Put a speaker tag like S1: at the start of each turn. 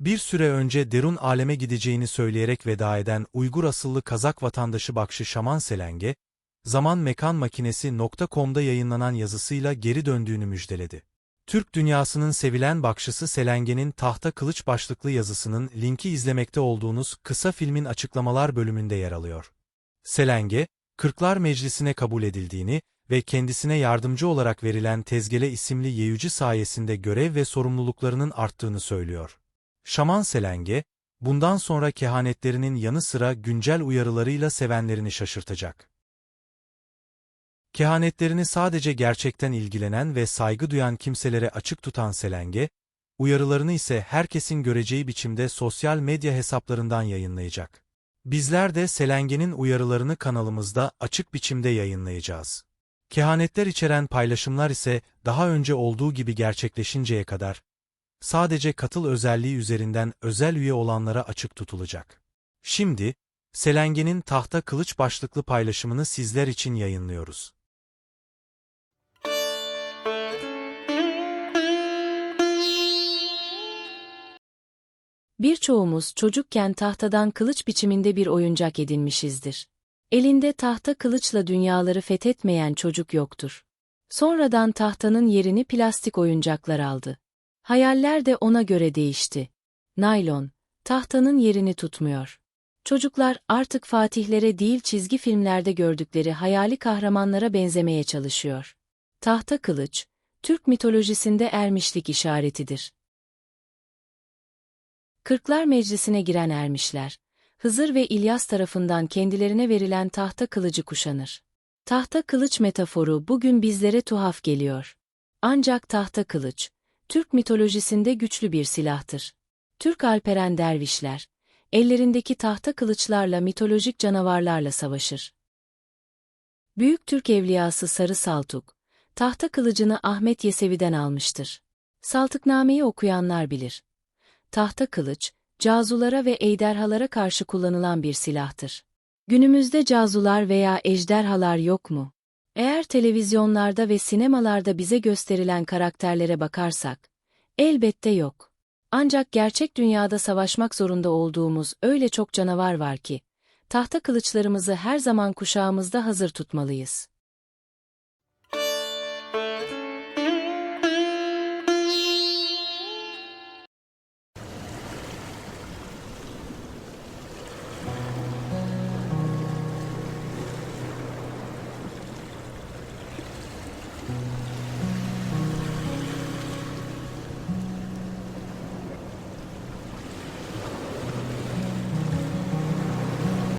S1: Bir süre önce derun aleme gideceğini söyleyerek veda eden Uygur asıllı Kazak vatandaşı Bakşı Şaman Selenge, Zaman Mekan Makinesi.com'da yayınlanan yazısıyla geri döndüğünü müjdeledi. Türk dünyasının sevilen bakşısı Selenge'nin Tahta Kılıç başlıklı yazısının linki izlemekte olduğunuz kısa filmin açıklamalar bölümünde yer alıyor. Selenge, Kırklar Meclisi'ne kabul edildiğini ve kendisine yardımcı olarak verilen Tezgele isimli yeyücü sayesinde görev ve sorumluluklarının arttığını söylüyor. Şaman Selenge, bundan sonra kehanetlerinin yanı sıra güncel uyarılarıyla sevenlerini şaşırtacak. Kehanetlerini sadece gerçekten ilgilenen ve saygı duyan kimselere açık tutan Selenge, uyarılarını ise herkesin göreceği biçimde sosyal medya hesaplarından yayınlayacak. Bizler de Selenge'nin uyarılarını kanalımızda açık biçimde yayınlayacağız. Kehanetler içeren paylaşımlar ise daha önce olduğu gibi gerçekleşinceye kadar, sadece katıl özelliği üzerinden özel üye olanlara açık tutulacak. Şimdi, Selenge'nin tahta kılıç başlıklı paylaşımını sizler için yayınlıyoruz.
S2: Birçoğumuz çocukken tahtadan kılıç biçiminde bir oyuncak edinmişizdir. Elinde tahta kılıçla dünyaları fethetmeyen çocuk yoktur. Sonradan tahtanın yerini plastik oyuncaklar aldı. Hayaller de ona göre değişti. Naylon, tahtanın yerini tutmuyor. Çocuklar artık fatihlere değil çizgi filmlerde gördükleri hayali kahramanlara benzemeye çalışıyor. Tahta kılıç, Türk mitolojisinde ermişlik işaretidir. Kırklar Meclisi'ne giren ermişler, Hızır ve İlyas tarafından kendilerine verilen tahta kılıcı kuşanır. Tahta kılıç metaforu bugün bizlere tuhaf geliyor. Ancak tahta kılıç, Türk mitolojisinde güçlü bir silahtır. Türk alperen dervişler, ellerindeki tahta kılıçlarla mitolojik canavarlarla savaşır. Büyük Türk evliyası Sarı Saltuk, tahta kılıcını Ahmet Yesevi'den almıştır. Saltıknameyi okuyanlar bilir. Tahta kılıç, cazulara ve ejderhalara karşı kullanılan bir silahtır. Günümüzde cazular veya ejderhalar yok mu? Eğer televizyonlarda ve sinemalarda bize gösterilen karakterlere bakarsak, elbette yok. Ancak gerçek dünyada savaşmak zorunda olduğumuz öyle çok canavar var ki, tahta kılıçlarımızı her zaman kuşağımızda hazır tutmalıyız.